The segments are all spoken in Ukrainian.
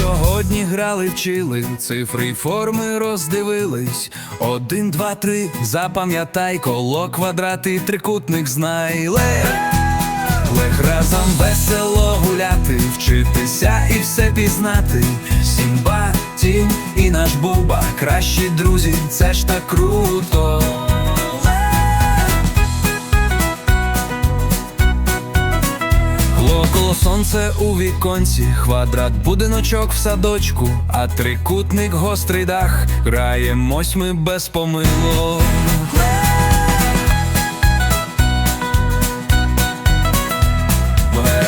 Сьогодні грали, вчили, цифри й форми роздивились. Один, два, три, запам'ятай, коло квадрати, трикутник знай. Лех, лех разом весело гуляти, вчитися і все пізнати. Сімба, тім і наш буба, кращі друзі, це ж так круто. Сонце у віконці, квадрат, будиночок в садочку, а трикутник гострий дах, граємось ми без помилок.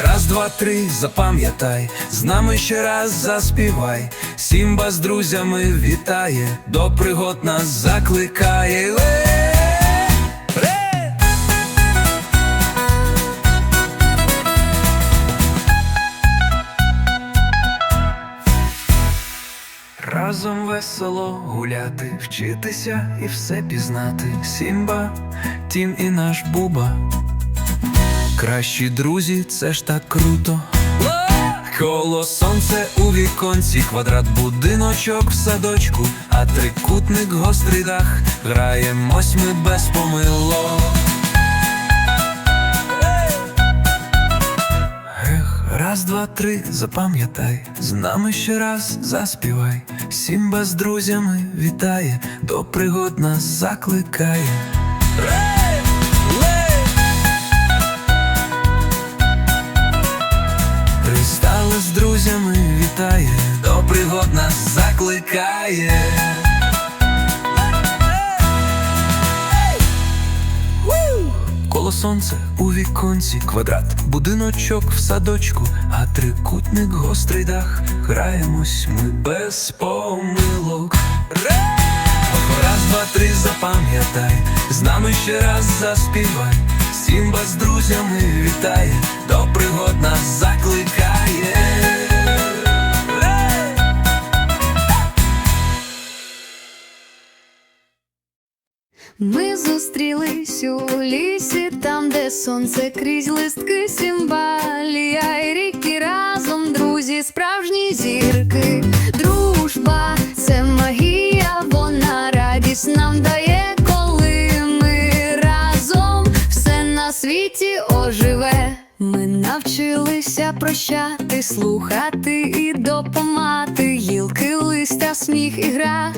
Раз, два, три, запам'ятай, з нами ще раз заспівай. Сімба з друзями вітає, до пригод нас закликає. Весело гуляти, вчитися і все пізнати. Сімба, тім і наш буба. Кращі друзі, це ж так круто. Коло сонце у віконці, квадрат будиночок в садочку, а трикутник гострий дах, граємось ми без помилок. Раз, два, три, запам'ятай, з нами ще раз заспівай. Сімба з друзями вітає, до пригод нас закликає. Рей! З друзями вітає, до пригод нас закликає. Коло сонце у віконці, квадрат, будиночок в садочку, а трикутник гострий дах, граємось ми без помилок. Раз, два, три, запам'ятай, з нами ще раз заспівай. Сімба з друзями вітає, до пригод нас закликає. Ми зустрілись у лісі, там, де сонце крізь листки сімбалія і ріки разом, друзі, справжні зірки. Дружба це магія, вона радість нам дає, коли ми разом все на світі оживе. Ми навчилися прощати, слухати і допомагати. Гілки, листя, сміх і гра.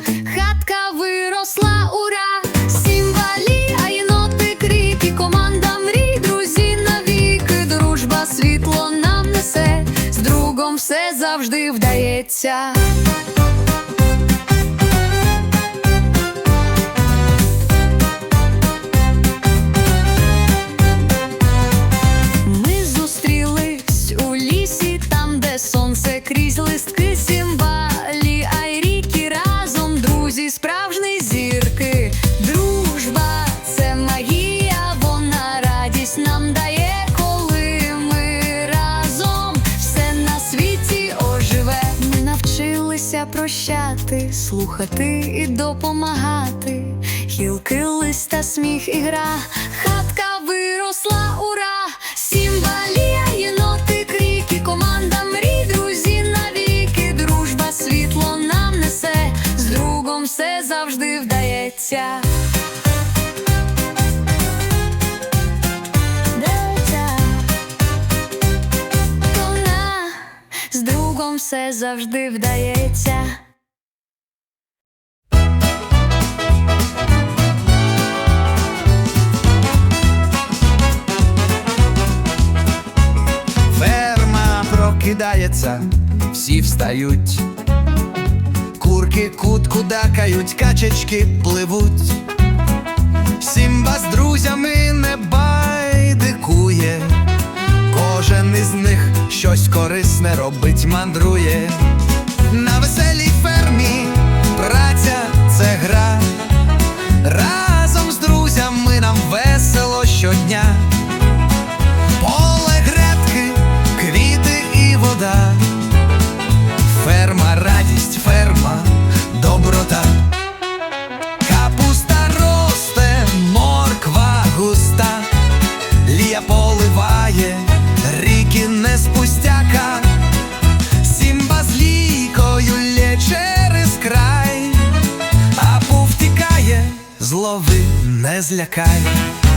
Завжди вдається. Слухати і допомагати. Гілки, листа, сміх і гра, хатка виросла, ура! Сімвалія, єноти, крики, команда мрій, друзі навіки, дружба, світло нам несе, з другом все завжди вдається. Все завжди вдається. Прокидається, всі встають. Курки кутку дакають, качечки пливуть. Сімба з друзями не байдикує. Кожен із них щось корисне робить, мандрує. На веселій għazlekaj.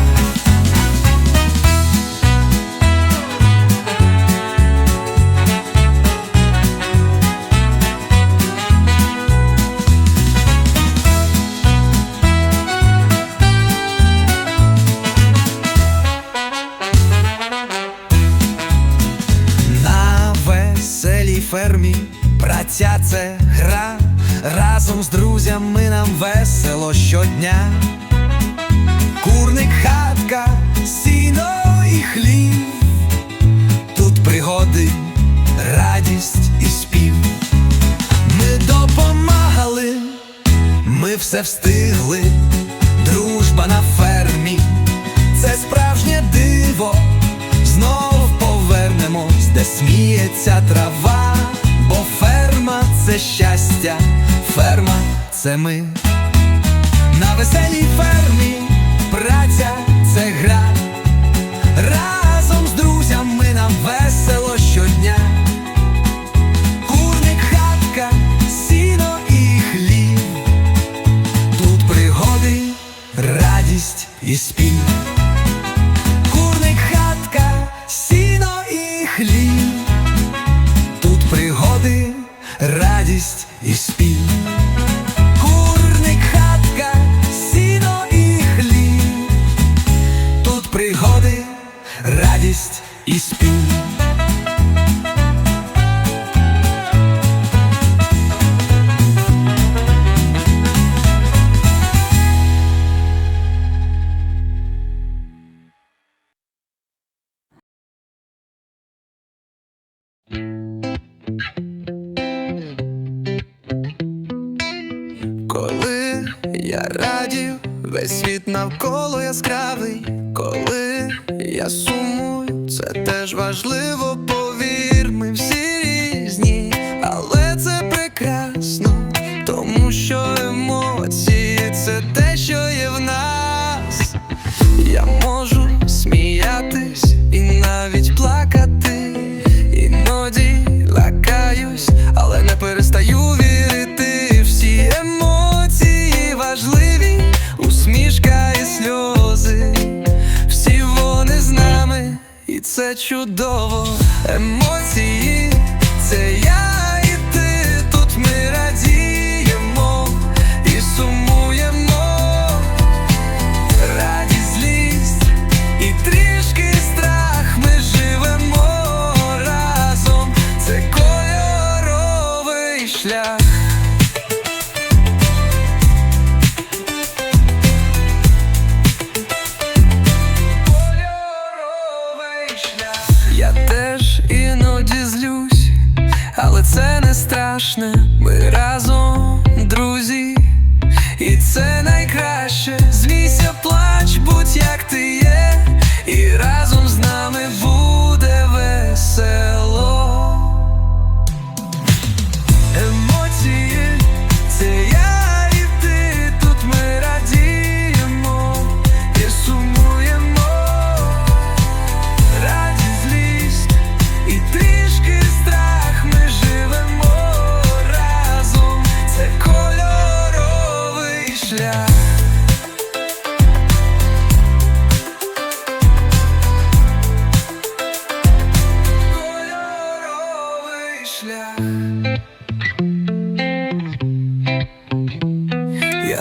все встигли, дружба на фермі, це справжнє диво, знов повернемось, де сміється трава, бо ферма це щастя, ферма це ми. На веселій фермі праця. speak. радів, весь світ навколо яскравий, коли я сумую, це теж важливо. your door. страшне, ми разом.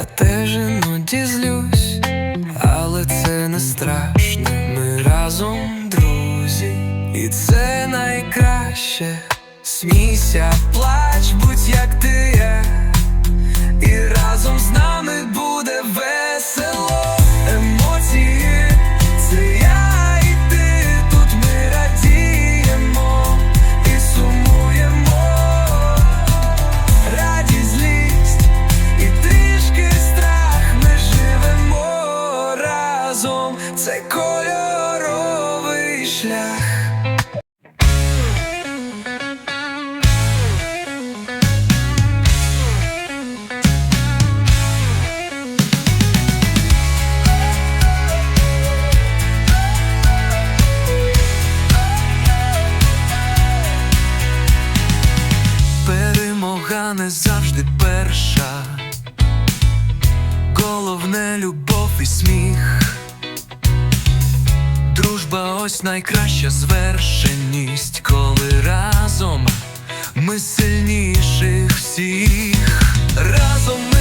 Я теж іноді злюсь, але це не страшно. Ми разом друзі, і це найкраще. Смійся, плач, будь як ти. не завжди перша, головне любов і сміх, дружба ось найкраща звершеність, коли разом ми сильніших всіх разом.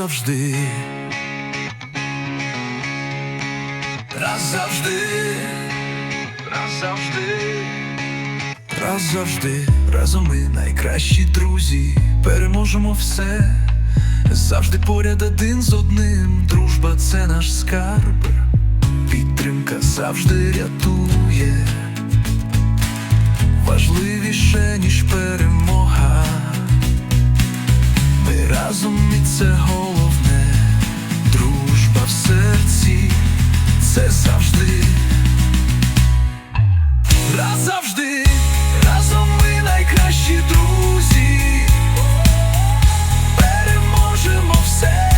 Завжди. Раз завжди. Раз завжди. Раз завжди. Разом ми найкращі друзі. Переможемо все. Завжди поряд один з одним. Дружба це наш скарб. Підтримка завжди рятує. Важливіше, ніж перемога. Ми разом і це головне, дружба в серці, це завжди. Раз завжди, разом ми найкращі друзі. Переможемо все.